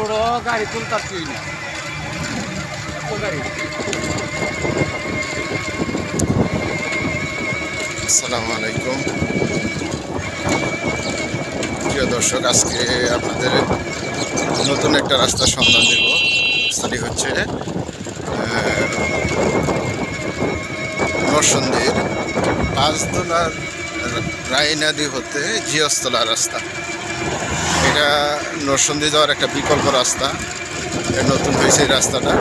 বড় গাড়ি তুলতার তুই না আসসালামু আলাইকুম। প্রিয় দর্শক, আজকে আপনাদের নতুন একটা রাস্তার সন্ধান দেব। সেটি হচ্ছে নরসন্দির পাঁচতলার রায়নাদি হতে জিয়স্তলা রাস্তা। এটা নরসন্দি যাওয়ার একটা বিকল্প রাস্তা। নতুন হয়েছে এই রাস্তাটা।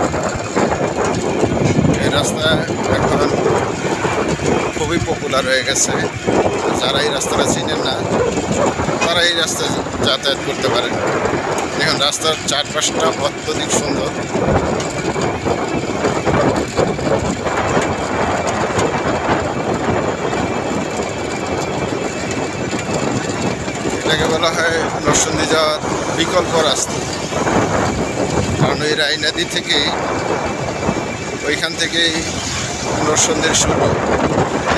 এই রাস্তা এখন খুবই পপুলার হয়ে গেছে। যারা এই রাস্তাটা চিনেন না, তারা এই রাস্তায় যাতায়াত করতে পারেন। দেখুন, রাস্তার চারপাশটা অত্যধিক সুন্দর। এটাকে বলা হয় নরসন্দী যাওয়ার বিকল্প রাস্তা। কারণ ওই রায় নদী ওইখান থেকেই নরসিংদীর শুরু।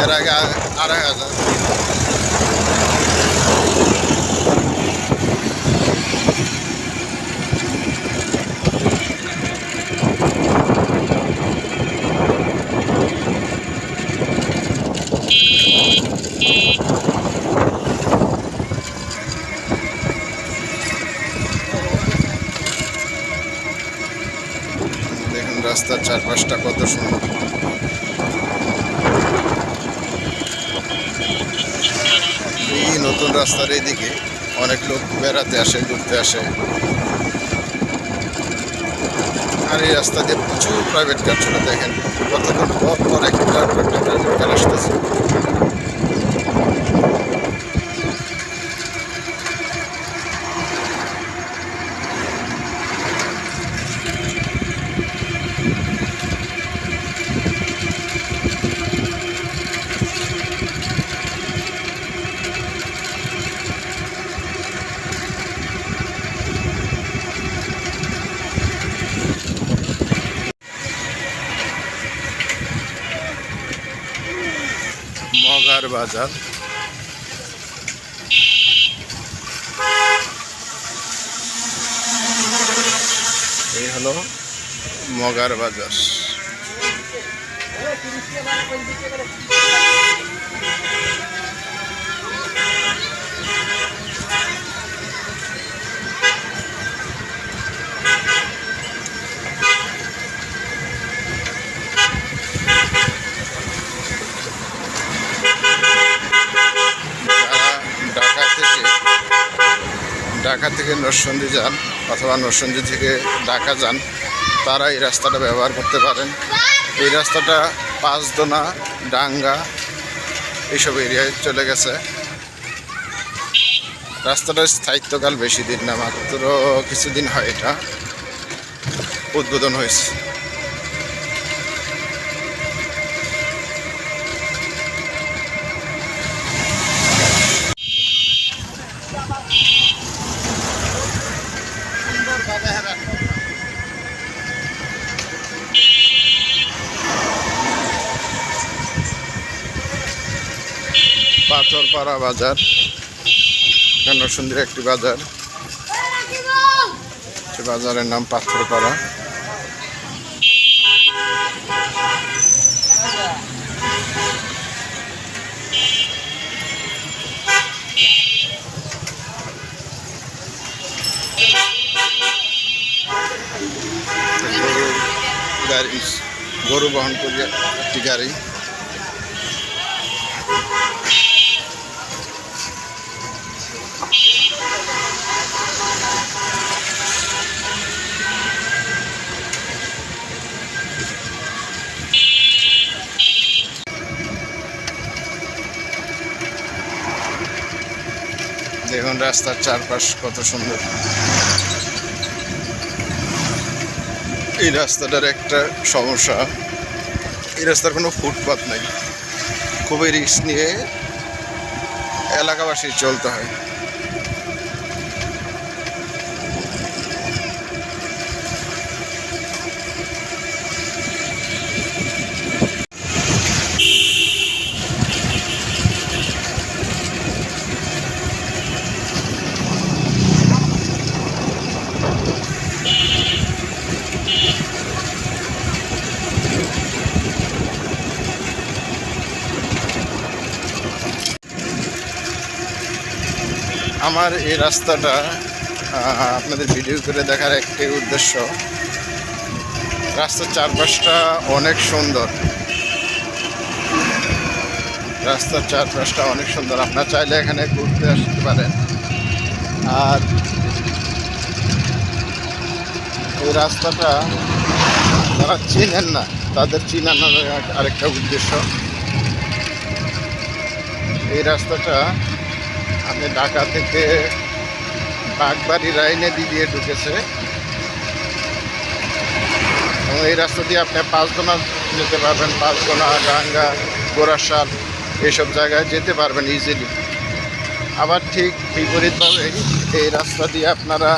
এর আগে আড়াই হাজার দেখুন রাস্তার চারপাশটা কত সুন্দর। এই নতুন রাস্তার এইদিকে অনেক লোক বেড়াতে আসে, ঘুরতে আসে। আর এই রাস্তা দিয়ে প্রচুর প্রাইভেট কার চলে, দেখেন কতক্ষণ পর পর একটা একটা প্রাইভেট কার আসতেছে মগার বাজার। এই হলো মগার বাজার। থেকে নরসন্দি যান অথবা নরসন্দি থেকে ঢাকা যান, তারা এই রাস্তাটা ব্যবহার করতে পারেন। এই রাস্তাটা পাঁচদোনা, ডাঙ্গা এইসব এরিয়ায় চলে গেছে। রাস্তাটার স্থায়িত্বকাল বেশি দিন না, মাত্র কিছুদিন হয় এটা। উদ্বোধন হয়েছে। পাথরপাড়া বাজার এটা সুন্দর একটি বাজার। সে বাজারের নাম পাথরপাড়া। গাড়ি গরু বহন করিয়া একটি গাড়ি। রাস্তার চারপাশ কত সুন্দর। এই রাস্তাটার একটা সমস্যা, এই রাস্তার কোনো ফুটপাথ নাই। খুবই রিস্ক নিয়ে এলাকাবাসী চলতে হয়। আমার এই রাস্তাটা আপনাদের ভিডিও করে দেখার একটি উদ্দেশ্য। রাস্তার চারপাশটা অনেক সুন্দর। রাস্তার চারপাশটা অনেক সুন্দর। আপনারা চাইলে এখানে ঘুরতে আসতে পারেন। আর এই রাস্তাটা যারা চিনেন না। তাদের চিনানোর আরেকটা উদ্দেশ্য। এই রাস্তাটা আপনি ঢাকা থেকে বাগবাড়ি লাইনে দিয়ে ঢুকেছে। এবং এই রাস্তা দিয়ে আপনি পাঁচদোনা যেতে পারবেন পাঁচদোনা ডাঙ্গা গোরাশাল এইসব জায়গায় যেতে পারবেন ইজিলি আবার ঠিক বিপরীতভাবে এই রাস্তা দিয়ে আপনারা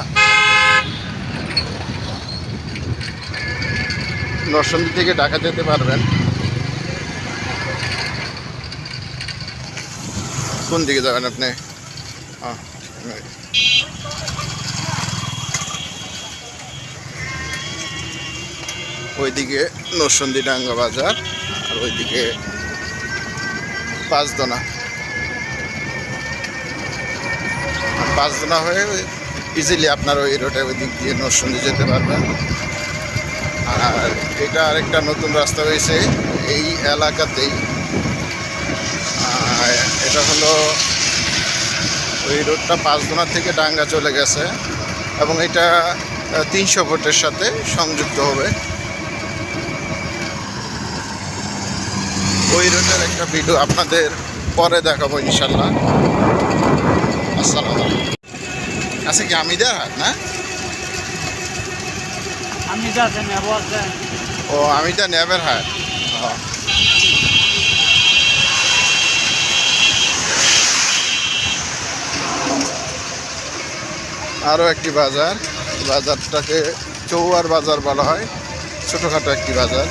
নরসন্দী থেকে ঢাকা যেতে পারবেন। কোন দিকে যাবেন আপনি? ওইদিকে নরসন্দী ডাঙ্গা বাজার, আর ওইদিকে পাঁচদোনা। পাঁচদোনা হয়ে ইজিলি আপনার ওই রোডে ওই দিক দিয়ে নরসন্দী যেতে পারবেন। আর এটা আরেকটা নতুন রাস্তা হয়েছে, এই এলাকাতেই আর এটা হলো ওই রোডটা পাঁচদোনা থেকে ডাঙ্গা চলে গেছে এবং এটা তিনশো ফুটের সাথে সংযুক্ত হবে। ওই রোডের একটা ভিডিও আপনাদের পরে দেখাবো ইনশাল্লাহ। আসসালামু আচ্ছা কি আমিদার হাট না? ও আমিদা নেবের হাট। ও। আরও একটি বাজার বাজারটাকে চৌয়ার বাজার বলা হয় ছোটোখাটো একটি বাজার।